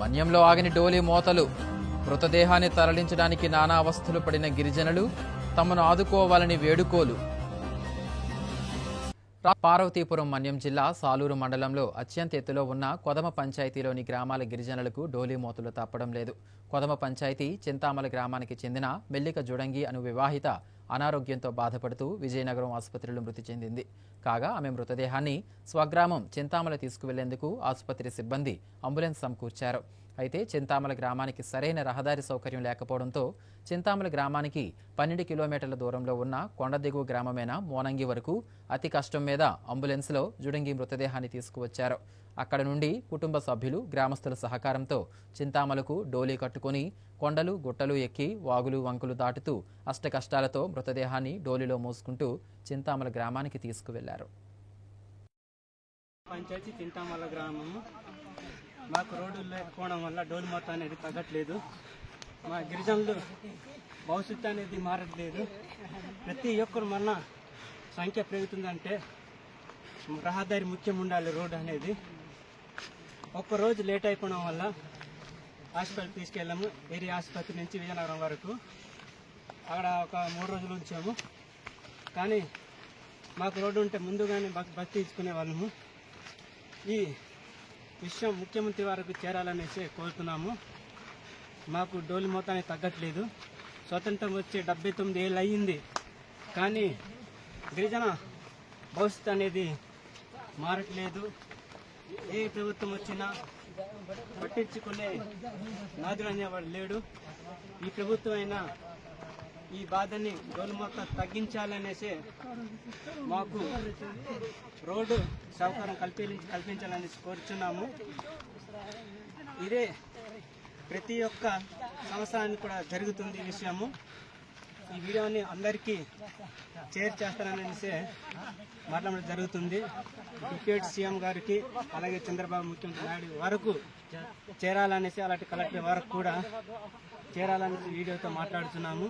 మన్యంలో ఆగిన డోలి మోతలు మృతదేహాన్ని తరలించడానికి నానా అవస్థలు పడిన గిరిజనులు తమను ఆదుకోవాలని వేడుకోలు. పార్వతీపురం మన్యం జిల్లా సాలూరు మండలంలో అత్యంత ఎత్తులో ఉన్న కొదమ పంచాయతీలోని గ్రామాల గిరిజనులకు డోలీ మోతలు తప్పడం లేదు. కొదమ పంచాయతీ చింతామల గ్రామానికి చెందిన మెల్లిక జుడంగి అను వివాహిత అనారోగ్యంతో బాధపడుతూ విజయనగరం ఆసుపత్రిలో మృతి చెందింది. కాగా ఆమె మృతదేహాన్ని స్వగ్రామం చింతామల తీసుకువెళ్ళేందుకు ఆసుపత్రి సిబ్బంది అంబులెన్స్ సమకూర్చారు. అయితే చింతామల గ్రామానికి సరైన రహదారి సౌకర్యం లేకపోవడంతో చింతామల గ్రామానికి పన్నెండు కిలోమీటర్ల దూరంలో ఉన్న కొండ దిగువ గ్రామమైన మోనంగి వరకు అతి కష్టం మీద అంబులెన్స్లో జుడంగి మృతదేహాన్ని తీసుకువచ్చారు. అక్కడ నుండి కుటుంబ సభ్యులు గ్రామస్తుల సహకారంతో చింతామలకు డోలీ కట్టుకుని కొండలు గుట్టలు ఎక్కి వాగులు వంకులు దాటుతూ అష్ట కష్టాలతో మృతదేహాన్ని డోలీలో మోసుకుంటూ చింతామల గ్రామానికి తీసుకువెళ్ళారు. పంచాయతీ చింతామల గ్రామము. మాకు రోడ్డు లేకపోవడం వల్ల డోలు మొత్తం అనేది తగ్గట్లేదు. మా గిరిజనులు భవిష్యత్తు అనేది మారట్లేదు. ప్రతి ఒక్కరు మన సంఖ్య పెరుగుతుందంటే రహదారి ముఖ్యం ఉండాలి రోడ్డు అనేది. ఒక్కరోజు లేట్ అయిపోవడం వల్ల హాస్పిటల్ తీసుకెళ్ళాము. ఏరియా ఆసుపత్రి నుంచి విజయనగరం వరకు. అక్కడ ఒక మూడు రోజులు ఉంచాము. కానీ మాకు రోడ్డు ఉంటే ముందుగానే బస్ ఇచ్చుకునే వాళ్ళము. ఈ విషయం ముఖ్యమంత్రి వరకు చేరాలనేసి కోరుతున్నాము. మాకు డోలి మొత్తాన్ని తగ్గట్లేదు. స్వతంత్రం వచ్చి డెబ్బై తొమ్మిది ఏళ్ళు అయ్యింది. కానీ గిరిజన భవిష్యత్తు అనేది మారట్లేదు. ఏ ప్రభుత్వం వచ్చినా పట్టించుకునే నాదుడు అనేవాడు లేడు. ఈ ప్రభుత్వం అయినా ఈ బాధని గోలుమొక్క తగ్గించాలనేసి మాకు రోడ్డు సౌకర్యం కల్పి కల్పించాలని కోరుచున్నాము. ఇదే ప్రతి ఒక్క సంవత్సరానికి కూడా జరుగుతుంది ఈ విషయము. ఈ వీడియోని అందరికీ షేర్ చేస్తారనేసి మాట్లాడడం జరుగుతుంది. డిప్యూటీ సీఎం గారికి అలాగే చంద్రబాబు ముఖ్యమంత్రి నాయుడు వరకు చేరాలనేసి అలాంటి కలెక్టర్ వరకు కూడా చేరాలనేసి వీడియోతో మాట్లాడుతున్నాము.